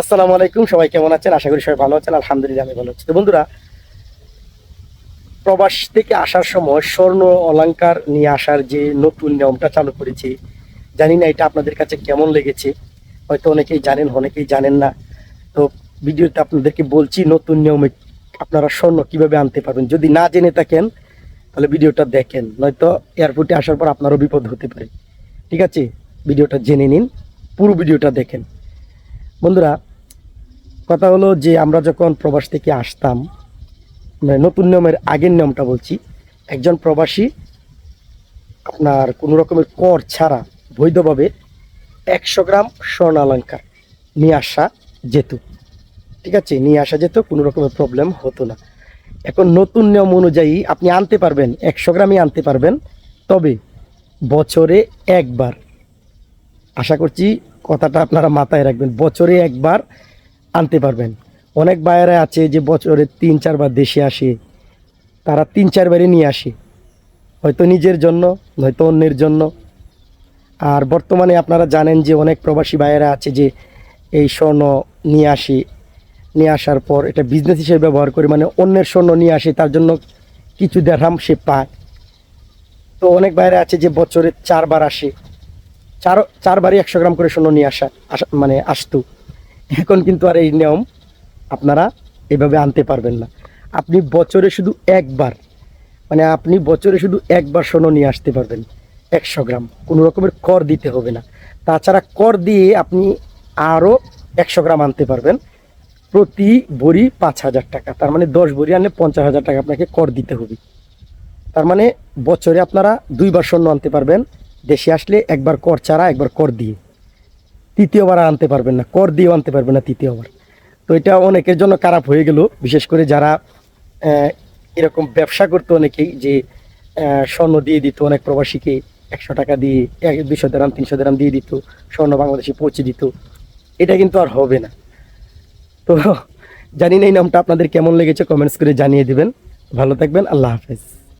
আসসালামু আলাইকুম, সবাই কেমন আছেন? আশা করি সবাই ভালো আছেন, আলহামদুলিল্লাহ আমি ভালো আছি। তো বন্ধুরা, প্রবাস থেকে আসার সময় স্বর্ণ অলংকার নিয়ে আসার যে নতুন নিয়মটা চালু করেছি, জানি না এটা আপনাদের কাছে কেমন লেগেছে, হয়তো অনেকেই জানেন অনেকেই জানেন না। তো ভিডিওতে আপনাদেরকে বলছি, নতুন নিয়মে আপনারা স্বর্ণ কীভাবে আনতে পারবেন? যদি না জেনে থাকেন, তাহলে ভিডিওটা দেখেন, নয়তো এয়ারপোর্টে আসার পর আপনারও বিপদ হতে পারে। ঠিক আছে? ভিডিওটা জেনে নিন, পুরো ভিডিওটা দেখেন। বন্ধুরা, কথা হলো যে আমরা যখন প্রবাস থেকে আসতাম মানে নতুন নিয়মের আগের নিয়মটা বলছি, একজন প্রবাসী আপনার কোনো রকমের কর ছাড়া বৈধভাবে একশো গ্রাম স্বর্ণালঙ্কার নিয়ে আসা যেত। ঠিক আছে, নিয়ে আসা যেত, কোনো রকমের প্রবলেম হতো না। এখন নতুন নিয়ম অনুযায়ী আপনি আনতে পারবেন, একশো গ্রামই আনতে পারবেন, তবে বছরে একবার আশা করছি কথাটা আপনারা মাথায় রাখবেন। বছরে একবার আনতে পারবেন। অনেক বাইরে আছে যে বছরে তিন, চারবার দেশে আসে। তারা তিন, চারবারই নিয়ে আসে। হয়তো নিজের জন্য, হয়তো অন্যের জন্য। আর বর্তমানে আপনারা জানেন যে অনেক প্রবাসী ভাইয়েরা আছে যে এই স্বর্ণ নিয়ে আসে। নিয়ে আসার পর এটা বিজনেস হিসেবে ব্যবহার করে মানে অন্যের স্বর্ণ নিয়ে আসে, তার জন্য কিছু দেড়হাম সে পায়। তো অনেক বাইরে আছে যে বছরে চারবার আসে। চার, চারবারই একশো গ্রাম করে স্বর্ণ নিয়ে আসা মানে আসতো। এখন কিন্তু আর এই নিয়ম আপনারা এভাবে আনতে পারবেন না। আপনি বছরে শুধু একবার মানে আপনি বছরে শুধু একবার স্বর্ণ নিয়ে আসতে পারবেন একশো গ্রাম। কোনো রকমের কর দিতে হবে না। তাছাড়া কর দিয়ে আপনি আরও একশো গ্রাম আনতে পারবেন প্রতি বড়ি পাঁচ হাজার টাকা। তার মানে দশ বড়ি আনলে পঞ্চাশ হাজার টাকা আপনাকে কর দিতে হবে। তার মানে বছরে আপনারা দুইবার স্বর্ণ আনতে পারবেন। দেশে আসলে একবার কর ছাড়া একবার কর দিয়ে। তৃতীয়বার আর আনতে পারবেন না। কর দিয়েও আনতে পারবেন না তৃতীয়বার। তো এটা অনেকের জন্য খারাপ হয়ে গেল। বিশেষ করে যারা এরকম ব্যবসা করতো অনেকেই যে স্বর্ণ দিয়ে দিত। অনেক প্রবাসীকে একশো টাকা দিয়ে, এক দুশো দেরাম, তিনশো দেরাম দিয়ে দিত। স্বর্ণ বাংলাদেশে পৌঁছে দিত। এটা কিন্তু আর হবে না। তো জানি না এই নামটা আপনাদের কেমন লেগেছে। কমেন্টস করে জানিয়ে দেবেন। ভালো থাকবেন। আল্লাহ হাফেজ।